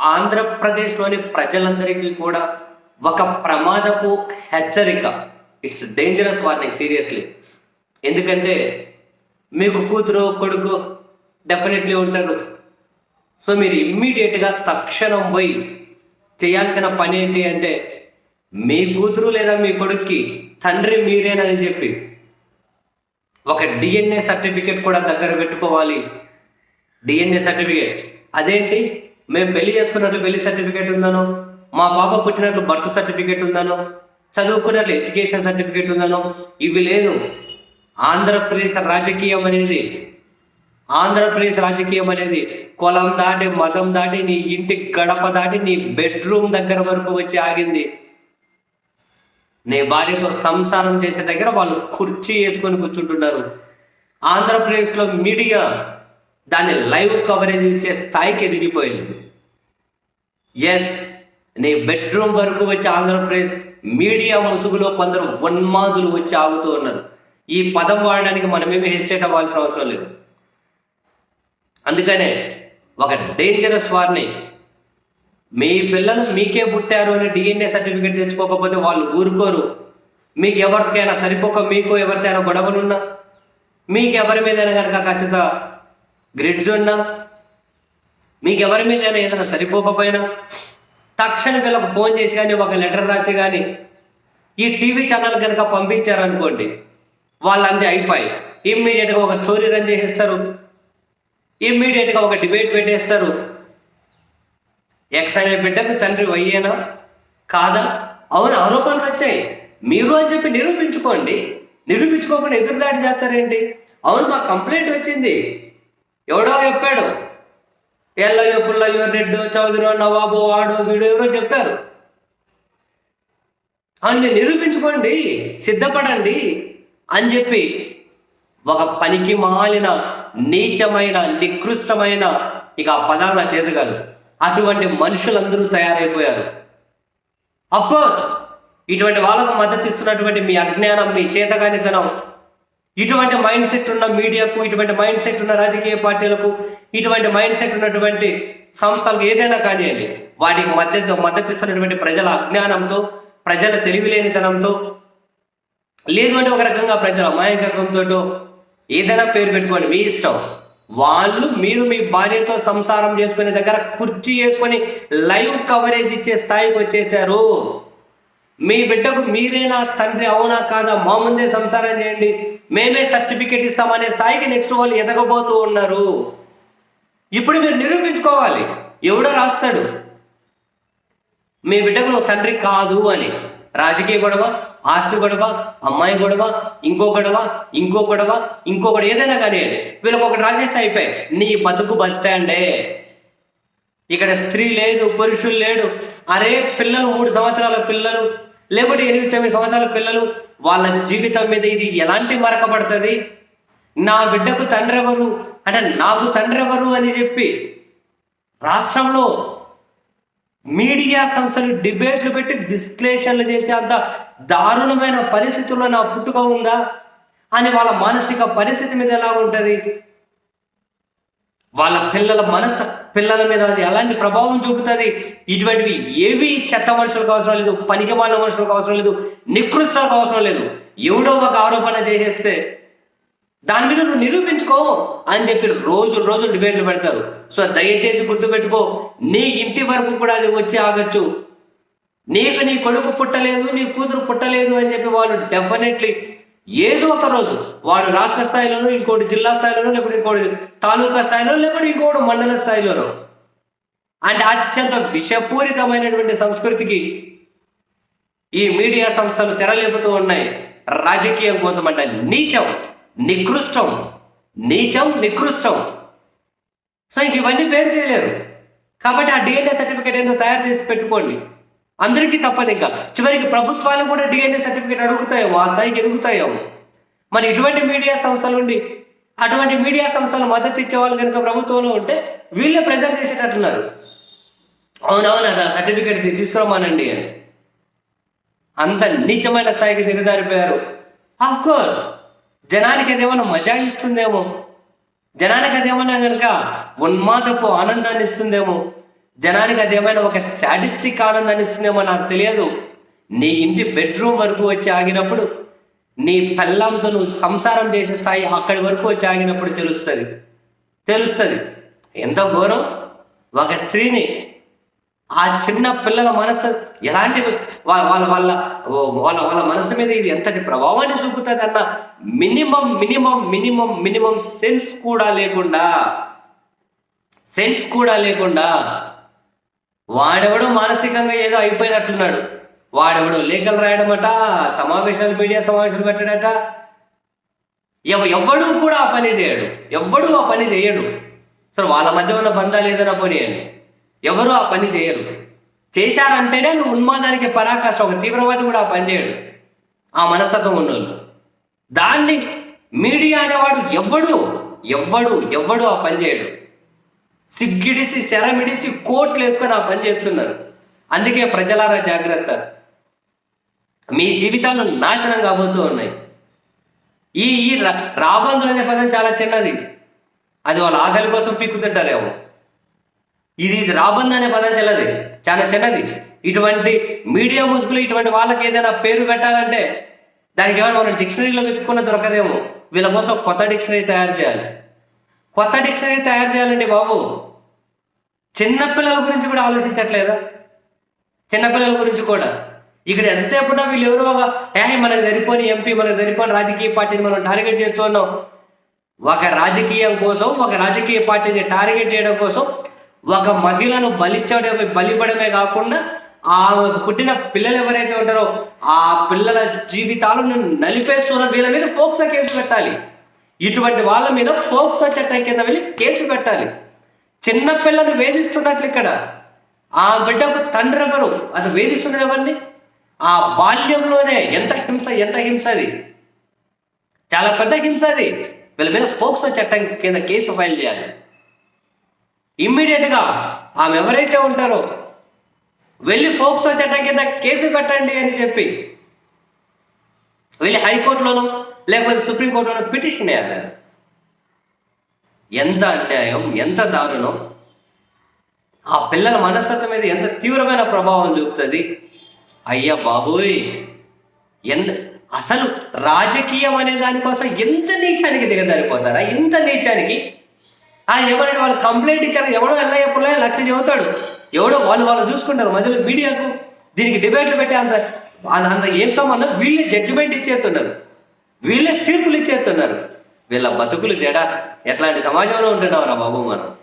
ఆంధ్రప్రదేశ్లోని ప్రజలందరికీ కూడా ఒక ప్రమాదపు హెచ్చరిక. ఇట్స్ డేంజరస్ వార్నింగ్ సీరియస్లీ ఎందుకంటే మీకు కూతురు కొడుకు డెఫినెట్లీ ఉంటారు. సో మీరు ఇమ్మీడియట్గా తక్షణం పోయి చేయాల్సిన పని ఏంటి అంటే మీ కూతురు లేదా మీ కొడుక్కి తండ్రి మీరేనని చెప్పి ఒక డిఎన్ఏ సర్టిఫికేట్ కూడా దగ్గర పెట్టుకోవాలి. డిఎన్ఏ సర్టిఫికేట్ అదేంటి? మేము పెళ్ళి చేసుకున్నట్లు పెళ్ళి సర్టిఫికేట్ ఉందను మా బాబు పుట్టినట్లు బర్త్ సర్టిఫికేట్ ఉందను చదువుకున్నట్లు ఎడ్యుకేషన్ సర్టిఫికేట్ ఉందను ఇవి లేదు. ఆంధ్రప్రదేశ్ రాజకీయం అనేది ఆంధ్రప్రదేశ్ రాజకీయం అనేది కులం దాటి మతం దాటి నీ ఇంటి గడప దాటి నీ బెడ్రూమ్ దగ్గర వరకు వచ్చి ఆగింది. నీ భార్యతో సంసారం చేసే దగ్గర వాళ్ళు కుర్చీ వేసుకొని కూర్చుంటున్నారు. ఆంధ్రప్రదేశ్లో మీడియా దాన్ని లైవ్ కవరేజ్ ఇచ్చే స్థాయికి ఎదిగిపోయింది. ఎస్ నీ బెడ్రూమ్ వరకు వచ్చి ఆంధ్రప్రదేశ్ మీడియా ముసుగులో కొందరు ఉన్మాదులు వచ్చి ఆగుతూ ఉన్నారు. ఈ పదం వాడడానికి మనమేమి హెసిటేట్ అవ్వాల్సిన అవసరం లేదు. అందుకనే ఒక డేంజరస్ వారిని మీ పిల్లలు మీకే పుట్టారు అని డిఎన్ఏ సర్టిఫికేట్ తెచ్చుకోకపోతే వాళ్ళు ఊరుకోరు. మీకు ఎవరికైనా సరిపోక మీకు ఎవరికైనా గొడవలున్నా మీకు ఎవరి మీదైనా కనుక కాస్త గ్రిడ్జ్ ఉన్నా మీకు ఎవరి ఏదైనా సరిపోకపోయినా? తక్షణ వీళ్ళకు ఫోన్ చేసి కానీ ఒక లెటర్ రాసి కానీ ఈ టీవీ ఛానల్ కనుక పంపించారనుకోండి వాళ్ళంతే అయిపోయి. ఇమ్మీడియట్గా ఒక స్టోరీ రన్ చేసేస్తారు. ఇమ్మీడియట్గా ఒక డిబేట్ పెట్టేస్తారు. ఎక్స్ అనే బిడ్డకు తండ్రి వయ్యేనా? కాదా? అవును ఆరోపణలు వచ్చాయి. మీరు అని చెప్పి నిరూపించుకోండి. నిరూపించుకోకుండా ఎదురుదాడి చేస్తారేంటి? అవును మా కంప్లైంట్ వచ్చింది. ఎవడో చెప్పాడు. ఎల్లయ్యో పుల్లయ్యో రెడ్డు చౌదరి నవాబు వాడు వీడు ఎవరో చెప్పారు. అని నిరూపించుకోండి సిద్ధపడండి అని చెప్పి ఒక పనికి మాలిన నీచమైన నికృష్టమైన ఇక ఆ పదాలు నా చేతి కాదు. అటువంటి మనుషులందరూ తయారైపోయారు. అఫ్కోర్స్ ఇటువంటి వాళ్ళకు మద్దతు ఇస్తున్నటువంటి మీ అజ్ఞానం మీ చేతగానితనం ఇటువంటి మైండ్ సెట్ ఉన్న మీడియాకు ఇటువంటి మైండ్ సెట్ ఉన్న రాజకీయ పార్టీలకు ఇటువంటి మైండ్ సెట్ ఉన్నటువంటి సంస్థలకు ఏదైనా కానివ్వండి వాటికి మద్దతు మద్దతు ఇస్తున్నటువంటి ప్రజల అజ్ఞానంతో ప్రజల తెలివిలేనితనంతో లేదు అంటే ఒక రకంగా ప్రజల అమాయకత్వంతో ఏదైనా పేరు పెట్టుకోండి మీ ఇష్టం. వాళ్ళు మీరు మీ భార్యతో సంసారం చేసుకునే దగ్గర కుర్చీ వేసుకొని లైవ్ కవరేజ్ ఇచ్చే స్థాయికి వచ్చేసారు. మీ బిడ్డకు మీరేనా తండ్రి అవునా కాదా? మా ముందే సంసారం చేయండి. మేమే సర్టిఫికేట్ ఇస్తామనే స్థాయికి నెక్స్ట్ వాళ్ళు ఎదగబోతూ ఉన్నారు. ఇప్పుడు మీరు నిరూపించుకోవాలి. ఎవడో రాస్తాడు. మీ బిడ్డకు నువ్వు తండ్రి కాదు అని. రాజకీయ గొడవ ఆస్తి గొడవ అమ్మాయి గొడవ ఇంకో గొడవ ఇంకో గొడవ ఇంకో గొడవ ఏదైనా కానివ్వండి. వీళ్ళకి ఒకటి రాసేస్తే అయిపోయి నీ బతుకు బస్ స్టాండే. ఇక్కడ స్త్రీ లేదు పురుషులు లేడు. అరే పిల్లలు మూడు సంవత్సరాల పిల్లలు. లేకుంటే ఎనిమిది తొమ్మిది సంవత్సరాల పిల్లలు వాళ్ళ జీవితం మీద ఇది ఎలాంటి మరకబడుతుంది నా బిడ్డకు తండ్రి ఎవరు అంటే నాకు తండ్రి ఎవరు అని చెప్పి రాష్ట్రంలో మీడియా సంస్థలు డిబేట్లు పెట్టి విశ్లేషణలు చేసే అంత దారుణమైన పరిస్థితుల్లో నా పుట్టుక ఉందా? అని వాళ్ళ మానసిక పరిస్థితి మీద ఎలా ఉంటుంది? వాళ్ళ పిల్లల మనస్త పిల్లల మీద అది ఎలాంటి ప్రభావం చూపుతుంది? ఇటువంటివి ఏవి చెత్త మనుషులకు అవసరం లేదు పనికి వాళ్ళ మనుషులకు అవసరం లేదు నికృష్టాలకు అవసరం లేదు. ఎవడో ఒక ఆరోపణ చేసేస్తే దాని మీద నువ్వు నిరూపించుకో అని చెప్పి రోజు రోజు డిబేట్లు పెడతారు. సో దయచేసి గుర్తుపెట్టుకో నీ ఇంటి వరకు కూడా అది వచ్చి ఆగచ్చు. నీకు నీ కొడుకు పుట్టలేదు నీ కూతురు పుట్టలేదు అని చెప్పి వాళ్ళు డెఫినెట్లీ ఏదో ఒక రోజు వాడు రాష్ట్ర స్థాయిలోనో ఇంకోటి జిల్లా స్థాయిలోనో లేకపోతే ఇంకోటి తాలూకా స్థాయిలో లేకపోతే ఇంకోటి మండల స్థాయిలోనో. అంటే అత్యంత విషపూరితమైనటువంటి సంస్కృతికి ఈ మీడియా సంస్థలు తెరలేపుతూ ఉన్నాయి. రాజకీయం కోసం అంటే నీచం నికృష్టం నీచం నికృష్టం. సో ఇంక ఇవన్నీ పేరు చేయలేరు. కాబట్టి ఆ డిఎన్ఏ సర్టిఫికేట్ ఏదో తయారు చేసి పెట్టుకోండి. అందరికీ తప్పదు ఇంకా. చివరికి ప్రభుత్వాలు కూడా డిఎన్ఏ సర్టిఫికేట్ అడుగుతాయేమో ఆ స్థాయికి ఎదుగుతాయేమో మరి ఇటువంటి మీడియా సంస్థలు ఉండి అటువంటి మీడియా సంస్థలు మద్దతు ఇచ్చే వాళ్ళు కనుక ప్రభుత్వంలో ఉంటే వీళ్ళే ప్రెజర్ చేసేటట్టున్నారు. అవునవును అదా సర్టిఫికేట్ తీసుకురమ్మానండి అని. అంత నీచమైన స్థాయికి దిగజారిపోయారు. ఆఫ్ కోర్స్ జనానికి అదేమన్నా మజా ఇస్తుందేమో? జనానికి అదేమన్నా కనుక ఉన్మాదపు ఆనందాన్ని ఇస్తుందేమో? జనానికి అది ఏమైనా ఒక సాటిస్టిక్ ఆనందాన్ని ఇస్తుందేమో నాకు తెలియదు. నీ ఇంటి బెడ్రూమ్ వరకు వచ్చి ఆగినప్పుడు నీ పెళ్ళంతో నువ్వు సంసారం చేసే స్థాయి అక్కడి వరకు వచ్చి ఆగినప్పుడు తెలుస్తుంది. తెలుస్తుంది. ఎంత ఘోరం? ఒక స్త్రీని ఆ చిన్న పిల్లల మనసు ఎలాంటి వాళ్ళ వాళ్ళ వాళ్ళ వాళ్ళ వాళ్ళ మనసు మీద ఇది ఎంతటి ప్రభావాన్ని చూపుతుంది అన్న minimum minimum minimum minimum sense కూడా లేకుండా సెన్స్ కూడా లేకుండా వాడెవడో మానసికంగా ఏదో అయిపోయినట్లున్నాడు. వాడెవడో లేఖలు రాయడమట సమావేశాలు మీడియా సమావేశాలు పెట్టాడట. ఎవ- ఎవ్వడు కూడా ఆ పని చేయడు. ఎవ్వడు ఆ పని చేయడు. సరే వాళ్ళ మధ్య ఉన్న బంధాలు ఏదైనా పోనీయండి. ఎవరు ఆ పని చేయరు. చేశారంటేనే నువ్వు ఉన్మాదానికి పరాకాష్ట ఒక తీవ్రవాది కూడా ఆ పని చేయడు. ఆ మనస్తత్వం ఉన్నోళ్ళు. దాన్ని మీడియా అనేవాడు ఎవ్వడు ఎవ్వడు ఎవ్వడు ఆ పని చేయడు. సిగ్గిడిసి శరమిడిసి కోట్లు వేసుకొని ఆ పని చేస్తున్నారు. అందుకే ప్రజలారా జాగ్రత్త. మీ జీవితాలు నాశనం కాబోతూ ఉన్నాయి. ఈ ఈ రా- రాబందులు అనే పదం చాలా చిన్నది. అది వాళ్ళ ఆకలి కోసం పీక్కుతుంటారేమో. ఇది ఇది రాబందు అనే పదం చిన్నది. చాలా చిన్నది. ఇటువంటి మీడియా ముసుగులు ఇటువంటి వాళ్ళకి ఏదైనా పేరు పెట్టాలంటే దానికి ఏమైనా మనం డిక్షనరీలో వెతుక్కున్న దొరకదేమో. వీళ్ళ కోసం కొత్త డిక్షనరీ తయారు చేయాలి. కొత్త డిక్షనరీ తయారు చేయాలండి బాబు. చిన్నపిల్లల గురించి కూడా ఆలోచించట్లేదా? చిన్నపిల్లల గురించి కూడా. ఇక్కడ ఎంతసేపు ఉన్నా వీళ్ళు ఎవరో ఒక ఏ మనకు సరిపోని ఎంపీ మనకు సరిపోని రాజకీయ పార్టీని మనం టార్గెట్ చేస్తున్నాం ఒక రాజకీయం కోసం ఒక రాజకీయ పార్టీని టార్గెట్ చేయడం కోసం ఒక మహిళను బలిచ్చడమే బలిపడమే కాకుండా ఆ పుట్టిన పిల్లలు ఎవరైతే ఉంటారో ఆ పిల్లల జీవితాలను నలిపేస్తున్న వీళ్ళ మీద ఫోక్సా కేసు పెట్టాలి. ఇటువంటి వాళ్ళ మీద ఫోక్సో చట్టం కింద వెళ్ళి కేసు పెట్టాలి. చిన్నపిల్లని వేధిస్తున్నట్లు ఇక్కడ. ఆ బిడ్డకు తండ్రి ఎవరు? అది వేధిస్తున్నది ఎవరిని? ఆ బాల్యంలోనే ఎంత హింస ఎంత హింస అది? చాలా పెద్ద హింస అది. వీళ్ళ మీద పోక్సో చట్టం కింద కేసు ఫైల్ చేయాలి. ఇమ్మీడియట్గా ఆమె ఎవరైతే ఉంటారో వెళ్ళి పోక్సో చట్టం కింద కేసు పెట్టండి అని చెప్పి. వెళ్ళి హైకోర్టులోనూ లేకపోతే సుప్రీంకోర్టులో పిటిషన్ వేయాలి ఎంత అన్యాయం ఎంత దారుణం. ఆ పిల్లల మనస్తత్వం మీద ఎంత తీవ్రమైన ప్రభావం చూపుతుంది. అయ్యా బాబోయ్! ఎంత అసలు రాజకీయం అనే దానికోసం ఎంత నీచానికి దిగజారిపోతారా? ఇంత నీచానికి? ఆ ఎవరైనా వాళ్ళు కంప్లైంట్ ఇచ్చారు ఎవడో అన్నయ్య పుల్లయ్య లక్ష చెబుతాడు. ఎవడో వాళ్ళు వాళ్ళు చూసుకుంటారు. మధ్యలో మీడియాకు దీనికి డిబేట్లు పెట్టే అంత అంత- ఏం సంబంధం? వీళ్ళు జడ్జిమెంట్ ఇచ్చేస్తున్నారు. వీళ్ళే తీర్పులు ఇచ్చేస్తున్నారు. వీళ్ళ బతుకులు జడ. ఎట్లాంటి సమాజంలో ఉంటున్నావురా బాబు మనం?